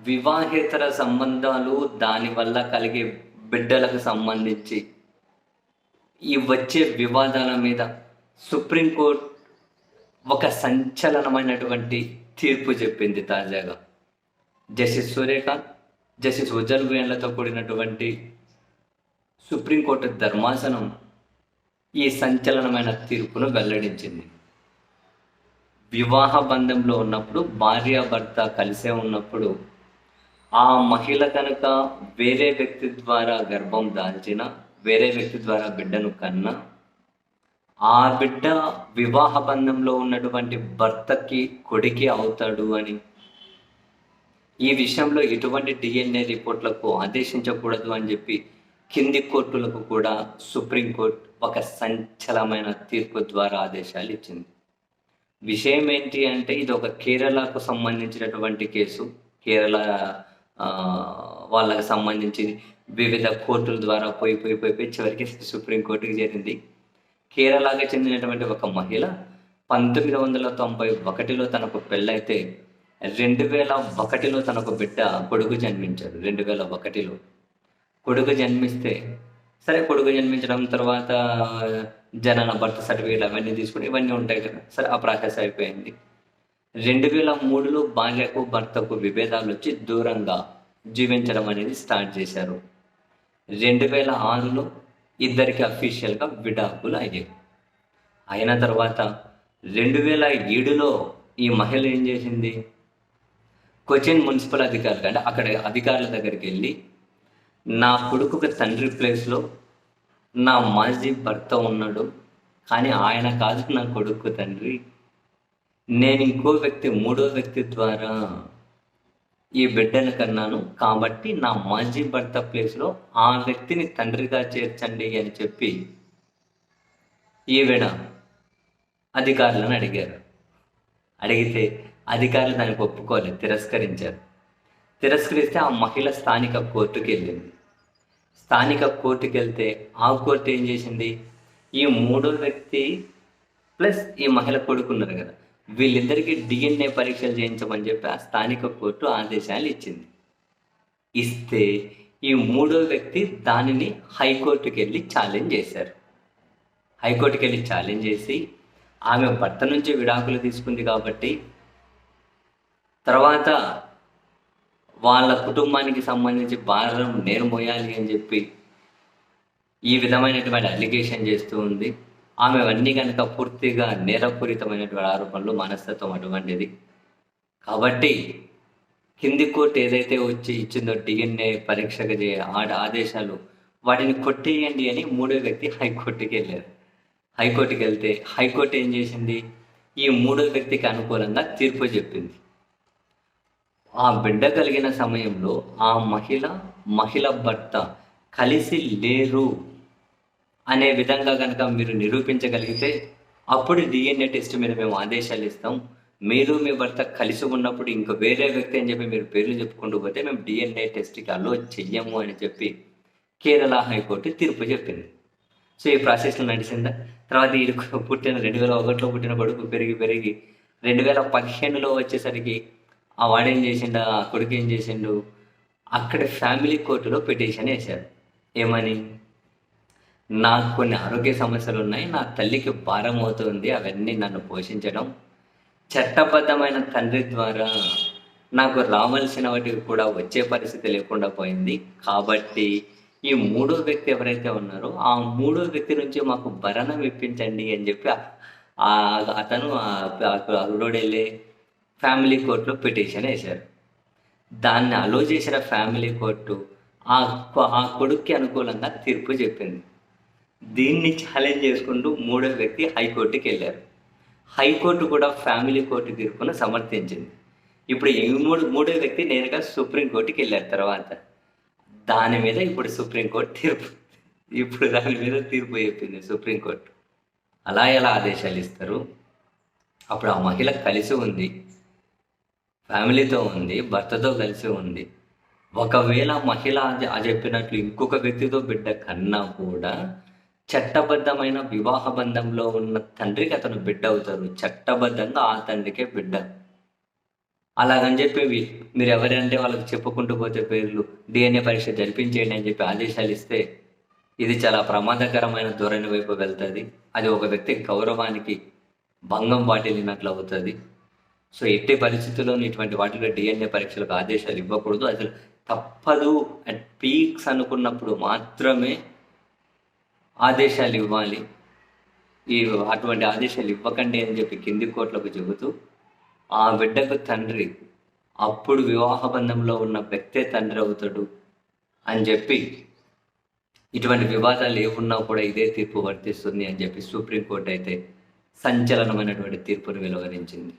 వివాహేతర సంబంధాలు దానివల్ల కలిగే బిడ్డలకు సంబంధించి ఈ వచ్చే వివాదాల మీద సుప్రీంకోర్టు ఒక సంచలనమైనటువంటి తీర్పు చెప్పింది తాజాగా. జస్టిస్ సూర్యకాంత్ జస్టిస్ ఉజ్జల్ వేన్లతో కూడినటువంటి సుప్రీంకోర్టు ధర్మాసనం ఈ సంచలనమైన తీర్పును వెల్లడించింది. వివాహ బంధంలో ఉన్నప్పుడు భార్యాభర్త కలిసే ఉన్నప్పుడు ఆ మహిళ కనుక వేరే వ్యక్తి ద్వారా గర్భం దాల్చిన వేరే వ్యక్తి ద్వారా బిడ్డను కన్నా ఆ బిడ్డ వివాహ బంధంలో ఉన్నటువంటి భర్తకి కొడుకి అవుతాడు అని ఈ విషయంలో ఎటువంటి డిఎన్ఏ రిపోర్ట్లకు ఆదేశించకూడదు అని చెప్పి కింది కోర్టులకు కూడా సుప్రీంకోర్టు ఒక సంచలమైన తీర్పు ద్వారా ఆదేశాలు ఇచ్చింది. విషయం ఏంటి అంటే ఇది ఒక కేరళకు సంబంధించినటువంటి కేసు. కేరళ వాళ్ళకి సంబంధించి వివిధ కోర్టుల ద్వారా పోయి పోయి పోయి పోయి చివరికి సుప్రీంకోర్టుకి చేరింది. కేరళకి చెందినటువంటి ఒక మహిళ పంతొమ్మిది వందల తొంభై ఒకటిలో తనకు పెళ్ళైతే రెండు వేల ఒకటిలో తనకు బిడ్డ కొడుకు జన్మించాడు. రెండు వేల ఒకటిలో కొడుకు జన్మిస్తే సరే కొడుకు జన్మించడం తర్వాత జనన బర్త్ సర్టిఫికేట్ అవన్నీ తీసుకుని ఇవన్నీ ఉంటాయి కదా సరే ఆ ప్రాసెస్ అయిపోయింది. రెండు వేల మూడులో భార్యకు భర్తకు విభేదాలు వచ్చి దూరంగా జీవించడం అనేది స్టార్ట్ చేశారు. రెండు వేల ఆరులో ఇద్దరికి అఫీషియల్గా విడాకులు అయ్యాయి. అయిన తర్వాత రెండు వేల ఏడులో ఈ మహిళ ఏం చేసింది? కొచ్చిన్ మున్సిపల్ అధికారులు అంటే అక్కడ అధికారుల దగ్గరికి వెళ్ళి నా కొడుకుకి తండ్రి ప్లేస్లో నా మాజీ భర్త ఉన్నాడు కానీ ఆయన కాదు నా కొడుకు తండ్రి నేను ఇంకో వ్యక్తి మూడో వ్యక్తి ద్వారా ఈ బిడ్డను కన్నాను. కాబట్టి నా మాజీ భర్త ప్లేస్లో ఆ వ్యక్తిని తండ్రిగా చేర్చండి అని చెప్పి ఈవిడ అధికారులను అడిగారు. అడిగితే అధికారులు దానికి ఒప్పుకోలేదు తిరస్కరించారు. తిరస్కరిస్తే ఆ మహిళ స్థానిక కోర్టుకి వెళ్ళింది. స్థానిక కోర్టుకి వెళ్తే ఆ కోర్టు ఏం చేసింది? ఈ మూడో వ్యక్తి ప్లస్ ఈ మహిళ కొడుకున్నారు కదా వీళ్ళిద్దరికీ డిఎన్ఏ పరీక్షలు చేయించమని చెప్పి ఆ స్థానిక కోర్టు ఆదేశాలు ఇచ్చింది. ఇస్తే ఈ మూడో వ్యక్తి దానిని హైకోర్టుకి వెళ్ళి ఛాలెంజ్ చేశారు. హైకోర్టుకి వెళ్ళి ఛాలెంజ్ చేసి ఆమె భర్త నుంచి విడాకులు తీసుకుంది కాబట్టి తర్వాత వాళ్ళ కుటుంబానికి సంబంధించి భారం నేను మోయాలి అని చెప్పి ఈ విధమైనటువంటి అలిగేషన్ చేస్తూ ఉంది. ఆమె అన్నీ కనుక పూర్తిగా నేరపూరితమైనటువంటి ఆరోపణలు మనస్తత్వం అటువంటిది. కాబట్టి కింది కోర్టు ఏదైతే వచ్చి ఇచ్చిందో డిఎన్ఏ పరీక్షకు చే ఆదేశాలు వాటిని కొట్టేయండి అని మూడో వ్యక్తి హైకోర్టుకి వెళ్ళారు. హైకోర్టుకి వెళ్తే హైకోర్టు ఏం చేసింది? ఈ మూడో వ్యక్తికి అనుకూలంగా తీర్పు చెప్పింది. ఆ బిడ్డ కలిగిన సమయంలో ఆ మహిళ మహిళ భర్త కలిసి లేరు. అనే విధంగా కనుక మీరు నిరూపించగలిగితే అప్పుడు డిఎన్ఏ టెస్ట్ మీద మేము ఆదేశాలు ఇస్తాం. మీరు మీ భర్త కలిసి ఉన్నప్పుడు ఇంక వేరే వ్యక్తి అని చెప్పి మీరు పేర్లు చెప్పుకుంటూ పోతే మేము డిఎన్ఏ టెస్ట్కి అలో చెయ్యము అని చెప్పి కేరళ హైకోర్టు తీర్పు చెప్పింది. సో ఈ ప్రాసెస్లో నడిచిందా? తర్వాత ఈ పుట్టిన రెండు వేల ఒకటిలో పుట్టిన కొడుకు పెరిగి పెరిగి రెండు వేల పదిహేనులో వచ్చేసరికి ఆ వాడేం చేసిండు ఆ కొడుకు ఏం చేసిండు? అక్కడ ఫ్యామిలీ కోర్టులో పిటిషన్ వేశారు. ఏమని? నాకు కొన్ని ఆరోగ్య సమస్యలు ఉన్నాయి నా తల్లికి భారం అవుతుంది అవన్నీ నన్ను పోషించడం. చట్టబద్ధమైన తండ్రి ద్వారా నాకు రావాల్సిన వాటికి కూడా వచ్చే పరిస్థితి లేకుండా పోయింది. కాబట్టి ఈ మూడో వ్యక్తి ఎవరైతే ఉన్నారో ఆ మూడో వ్యక్తి నుంచి మాకు భరణం ఇప్పించండి అని చెప్పి ఆ- అతను అల్లుడు వెళ్ళే ఫ్యామిలీ కోర్టులో పిటిషన్ వేశారు. దాన్ని అలో చేసిన ఫ్యామిలీ కోర్టు ఆ ఆ కొడుక్కి అనుకూలంగా తీర్పు చెప్పింది. దీన్ని ఛాలెంజ్ చేసుకుంటూ మూడో వ్యక్తి హైకోర్టుకి వెళ్ళారు. హైకోర్టు కూడా ఫ్యామిలీ కోర్టు తీర్పును సమర్థించింది. ఇప్పుడు ఈ మూడు మూడో వ్యక్తి నేరుగా సుప్రీంకోర్టుకి వెళ్ళారు తర్వాత. దాని మీద ఇప్పుడు సుప్రీంకోర్టు తీర్పు. ఇప్పుడు దాని మీద తీర్పు చెప్పింది సుప్రీంకోర్టు అలా ఎలా ఆదేశాలు ఇస్తారు? అప్పుడు ఆ మహిళ కలిసి ఉంది. ఫ్యామిలీతో ఉంది భర్తతో కలిసి ఉంది. ఒకవేళ మహిళ చెప్పినట్లు ఇంకొక వ్యక్తితో బిడ్డ కన్నా కూడా చట్టబద్ధమైన వివాహ బంధంలో ఉన్న తండ్రికి అతను బిడ్డ అవుతారు చట్టబద్ధంగా ఆ తండ్రికే బిడ్డ. అలాగని చెప్పి మీరు ఎవరంటే వాళ్ళకి చెప్పుకుంటూ పోతే పేర్లు డిఎన్ఏ పరీక్ష జరిపించేయండి అని చెప్పి ఆదేశాలు ఇస్తే ఇది చాలా ప్రమాదకరమైన ధోరణి వైపు వెళ్తుంది. అది ఒక వ్యక్తి గౌరవానికి భంగం వాటిల్లినట్లు అవుతుంది. సో ఎట్టి పరిస్థితుల్లోనూ ఇటువంటి వాటిలో డిఎన్ఏ పరీక్షలకు ఆదేశాలు ఇవ్వకూడదు. అసలు తప్పదు. అట్ పీక్స్ అనుకున్నప్పుడు మాత్రమే ఆదేశాలు ఇవ్వాలి. ఈ అటువంటి ఆదేశాలు ఇవ్వకండి అని చెప్పి కింది కోట్లకు చెబుతూ ఆ బిడ్డకు తండ్రి అప్పుడు వివాహ బంధంలో ఉన్న వ్యక్తే తండ్రి అవుతాడు అని చెప్పి ఇటువంటి వివాదాలు ఏమున్నా కూడా ఇదే తీర్పు వర్తిస్తుంది అని చెప్పి సుప్రీంకోర్టు అయితే సంచలనమైనటువంటి తీర్పును వెలువరించింది.